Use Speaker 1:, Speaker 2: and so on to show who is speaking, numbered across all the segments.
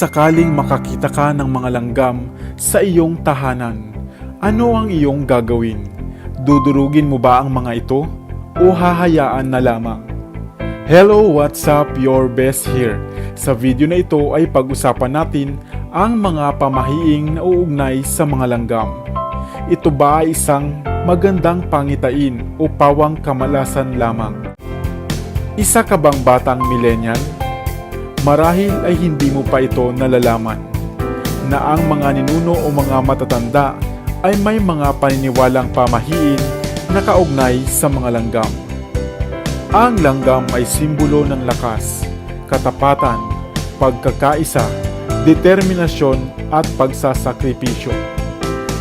Speaker 1: Sakaling makakita ka ng mga langgam sa iyong tahanan, ano ang iyong gagawin? Dudurugin mo ba ang mga ito o hahayaan na lamang? Hello, what's up? Your best here. Sa video na ito ay pag-usapan natin ang mga pamahiing nauugnay sa mga langgam. Ito ba ay isang magandang pangitain o pawang kamalasan lamang? Isa ka bang batang millennial? Marahil ay hindi mo pa ito nalalaman na ang mga ninuno o mga matatanda ay may mga paniniwalang pamahiin na kaugnay sa mga langgam. Ang langgam ay simbolo ng lakas, katapatan, pagkakaisa, determinasyon at pagsasakripisyo.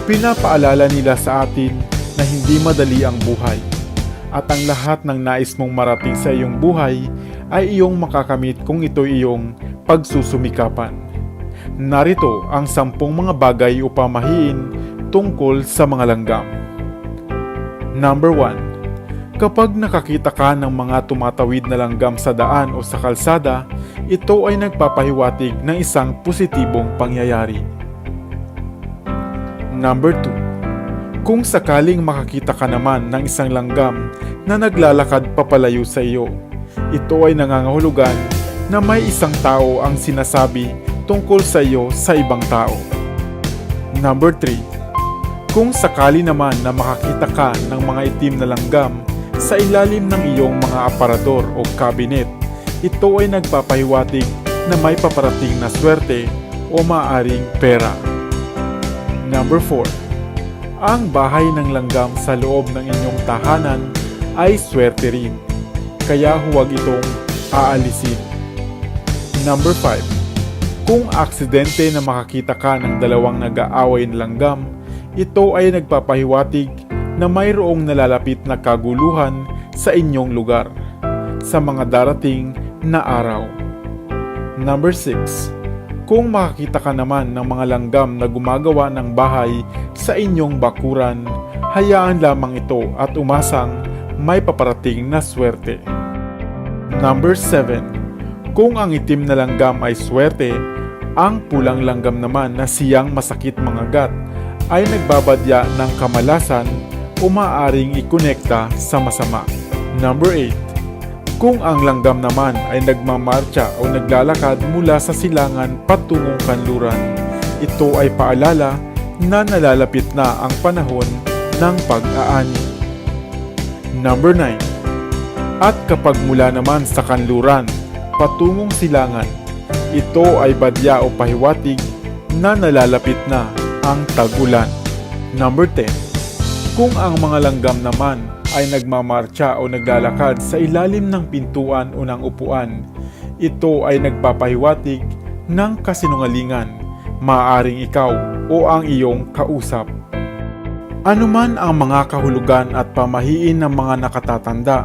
Speaker 1: Pinapaalala nila sa atin na hindi madali ang buhay at ang lahat ng nais mong marating sa iyong buhay ay iyong makakamit kung ito iyong pagsusumikapan. Narito ang sampung mga bagay o pamahiin tungkol sa mga langgam. Number 1. Kapag nakakita ka ng mga tumatawid na langgam sa daan o sa kalsada, ito ay nagpapahiwatig ng isang positibong pangyayari. Number 2. Kung sakaling makakita ka naman ng isang langgam na naglalakad papalayo sa iyo, ito ay nangangahulugan na may isang tao ang sinasabi tungkol sa iyo sa ibang tao. Number 3. Kung sakali naman na makakita ka ng mga itim na langgam sa ilalim ng iyong mga aparador o cabinet, ito ay nagpapahiwatig na may paparating na swerte o maaring pera. Number 4. Ang bahay ng langgam sa loob ng inyong tahanan ay swerte rin, kaya huwag itong aalisin. Number 5. Kung aksidente na makakita ka ng dalawang nag-aaway na langgam, ito ay nagpapahiwatig na mayroong nalalapit na kaguluhan sa inyong lugar sa mga darating na araw. Number 6. Kung makakita ka naman ng mga langgam na gumagawa ng bahay sa inyong bakuran, hayaan lamang ito at umasang may paparating na swerte. Number 7. Kung ang itim na langgam ay swerte, ang pulang langgam naman na siyang masakit mga gat ay nagbabadya ng kamalasan o maaaring ikonekta sa masama. Number 8. Kung ang langgam naman ay nagmamarcha o naglalakad mula sa silangan patungong kanluran, ito ay paalala na nalalapit na ang panahon ng pag-aani. Number 9. At kapag mula naman sa kanluran, patungong silangan, ito ay badya o pahiwatig na nalalapit na ang tagulan. Number 10. Kung ang mga langgam naman ay nagmamarcha o naglalakad sa ilalim ng pintuan o ng upuan, ito ay nagpapahiwatig ng kasinungalingan, maaring ikaw o ang iyong kausap. Anuman ang mga kahulugan at pamahiin ng mga nakatatanda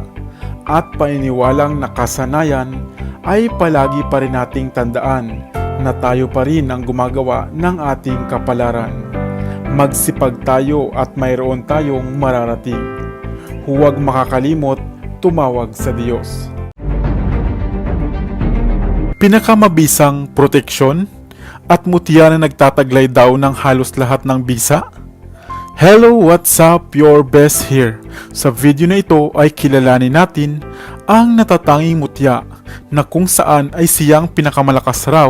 Speaker 1: at paniniwalang nakasanayan ay palagi pa rin nating tandaan na tayo pa rin ang gumagawa ng ating kapalaran. Magsipag tayo at mayroon tayong mararating huwag makakalimot tumawag sa Diyos. Pinakamabisang proteksyon at mutya na nagtataglay daw ng halos lahat ng bisa? Hello, what's up? Your best here. Sa video na ito ay kilalanin natin ang natatanging mutya na kung saan ay siyang pinakamalakas raw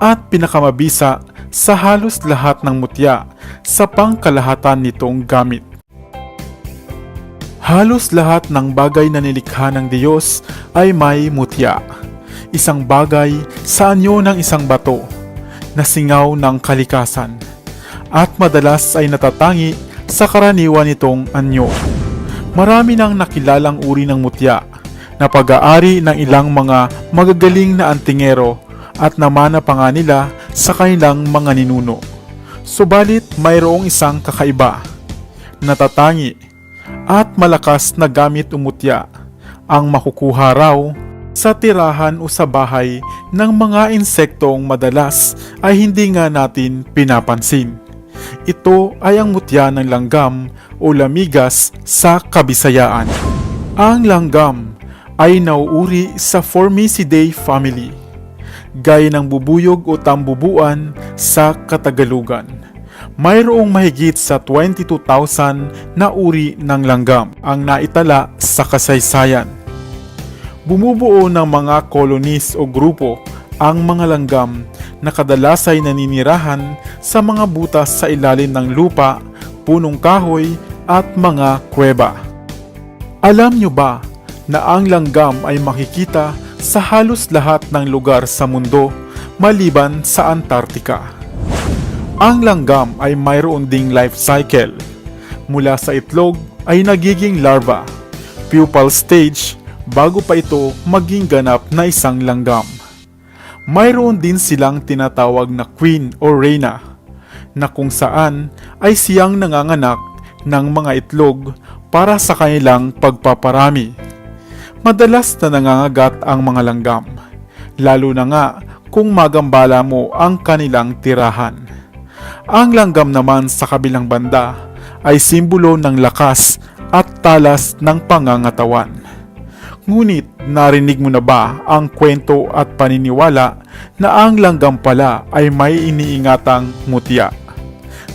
Speaker 1: at pinakamabisa sa halos lahat ng mutya sa pangkalahatan nitong gamit. Halos lahat ng bagay na nilikha ng Diyos ay may mutya. Isang bagay sa anyo ng isang bato na singaw ng kalikasan at madalas ay natatangi sa karaniwan nitong anyo. Marami nang nakilalang uri ng mutya na pag-aari ng ilang mga magagaling na antingero at namana pa nga nila sa kanilang mga ninuno. Subalit mayroong isang kakaiba, natatangi at malakas na gamit umutya ang makukuha raw sa tirahan o sa bahay ng mga insektong madalas ay hindi nga natin pinapansin. Ito ay ang mutya ng langgam o lamigas sa kabisayaan. Ang langgam ay nauuri sa Formicidae family gaya ng bubuyog o tambubuan sa Katagalugan. Mayroong mahigit sa 22,000 na uri ng langgam ang naitala sa kasaysayan. Bumubuo ng mga colonies o grupo ang mga langgam na kadalas ay naninirahan sa mga butas sa ilalim ng lupa, punong kahoy at mga kuweba. Alam nyo ba na ang langgam ay makikita sa halos lahat ng lugar sa mundo maliban sa Antarctica? Ang langgam ay mayroon ding life cycle. Mula sa itlog ay nagiging larva, pupal stage, bago pa ito maging ganap na isang langgam. Mayroon din silang tinatawag na queen o reyna, na kung saan ay siyang nanganganak ng mga itlog para sa kanilang pagpaparami. Madalas na nangangagat ang mga langgam, lalo na nga kung magambala mo ang kanilang tirahan. Ang langgam naman sa kabilang banda ay simbolo ng lakas at talas ng pangangatawan. Ngunit narinig mo na ba ang kwento at paniniwala na ang langgam pala ay may iniingatang mutya?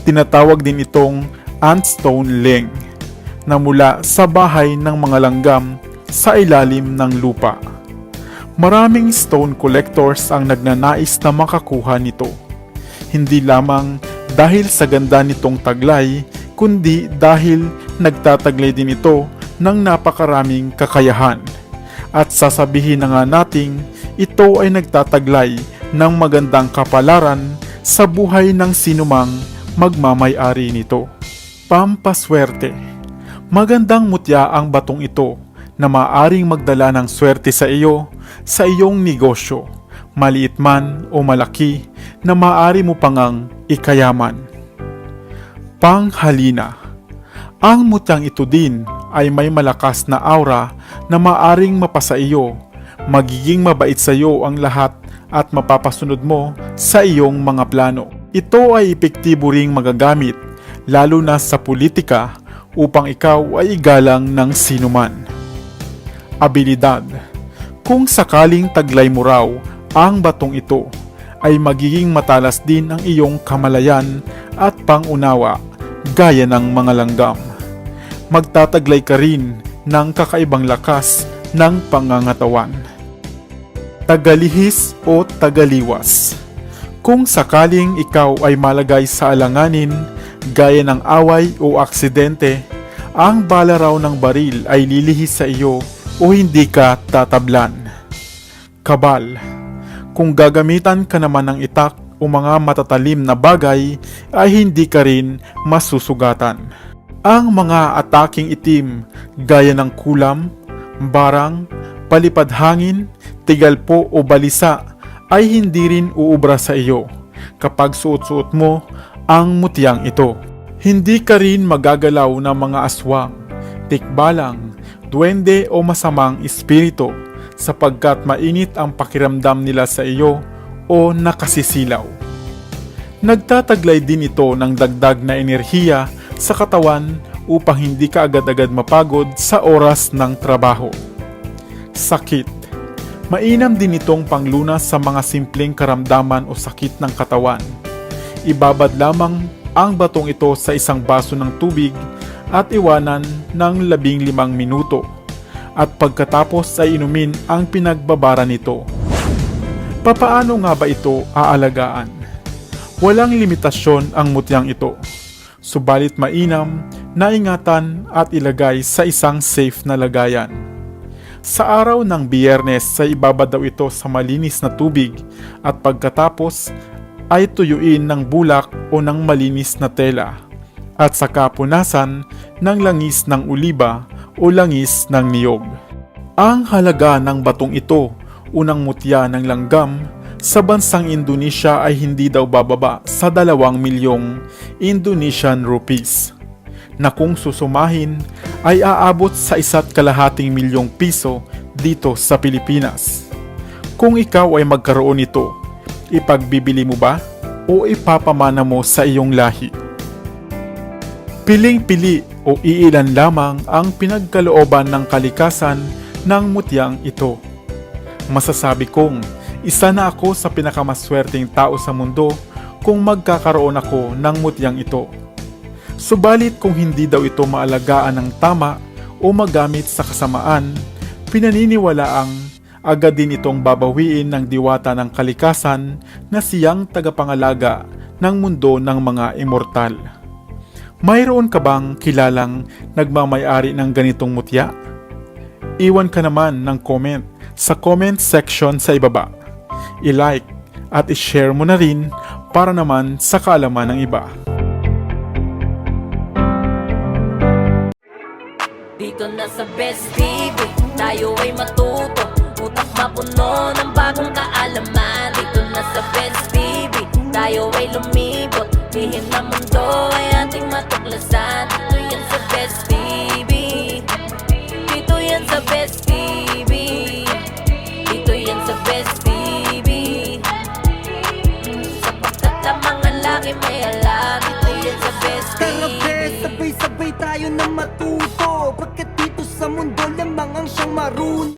Speaker 1: Tinatawag din itong antstone ling na mula sa bahay ng mga langgam sa ilalim ng lupa. Maraming stone collectors ang nagnanais na makakuha nito. Hindi lamang dahil sa ganda nitong taglay, kundi dahil nagtataglay din ito ng napakaraming kakayahan. At sasabihin na nga nating ito ay nagtataglay ng magandang kapalaran sa buhay ng sinumang magmamay-ari nito. Pampaswerte Magandang mutya ang batong ito na maaring magdala ng swerte sa iyo sa iyong negosyo, maliit man o malaki na maaari mo pangang ikayaman. Panghalina Ang mutyang ito din ay may malakas na aura na maaring mapasa iyo, magiging mabait sa iyo ang lahat at mapapasunod mo sa iyong mga plano. Ito ay epektibo ring magagamit lalo na sa politika upang ikaw ay igalang ng sinuman. Abilidad Kung sakaling taglay mo raw ang batong ito, ay magiging matalas din ang iyong kamalayan at pangunawa gaya ng mga langgam. Magtataglay ka rin ng kakaibang lakas ng pangangatawan. Tagalihis o tagaliwas Kung sakaling ikaw ay malagay sa alanganin gaya ng away o aksidente, ang bala raw ng baril ay lilihis sa iyo o hindi ka tatablan. Kabal Kung gagamitan ka naman ng itak o mga matatalim na bagay ay hindi ka rin masusugatan. Ang mga ataking itim gaya ng kulam, barang, palipad hangin, tigalpo o balisa ay hindi rin uubra sa iyo kapag suot-suot mo ang mutyang ito. Hindi ka rin magagalaw ng mga aswang, tikbalang, duwende o masamang espiritu sapagkat mainit ang pakiramdam nila sa iyo o nakasisilaw. Nagtataglay din ito ng dagdag na enerhiya sa katawan upang hindi ka agad-agad mapagod sa oras ng trabaho. Sakit Mainam din itong panglunas sa mga simpleng karamdaman o sakit ng katawan. Ibabad lamang ang batong ito sa isang baso ng tubig at iwanan ng labing limang minuto at pagkatapos ay inumin ang pinagbabara nito. Papaano nga ba ito aalagaan? Walang limitasyon ang mutyang ito, subalit mainam na ingatan at ilagay sa isang safe na lagayan. Sa araw ng biyernes ay ibabad daw ito sa malinis na tubig at pagkatapos ay tuyuin ng bulak o ng malinis na tela at saka punasan ng langis ng uliba o langis ng niyog. Ang halaga ng batong ito, unang mutya ng langgam, sa bansang Indonesia ay hindi daw bababa sa dalawang milyong Indonesian rupees na kung susumahin ay aabot sa isa't kalahating milyong piso dito sa Pilipinas. Kung ikaw ay magkaroon nito, ipagbibili mo ba o ipapamana mo sa iyong lahi? Piling-pili o iilan lamang ang pinagkalooban ng kalikasan ng mutyang ito. Masasabi kong Isa na ako sa pinakamaswerteng tao sa mundo kung magkakaroon ako ng mutyang ito. Subalit kung hindi daw ito maalagaan ng tama o magamit sa kasamaan, pinaniniwalaang agad din itong babawiin ng diwata ng kalikasan na siyang tagapangalaga ng mundo ng mga immortal. Mayroon ka bang kilalang nagmamayari ng ganitong mutya? Iwan ka naman ng comment sa comment section sa ibaba. I-like at i-share mo na rin para naman sa kaalaman ng iba.
Speaker 2: Dito na sa Best TV, tayo ay matuto. Utak mapuno ng bagong kaalaman. Dito na sa Best TV, tayo ay lumibot. Lihim na mundo ay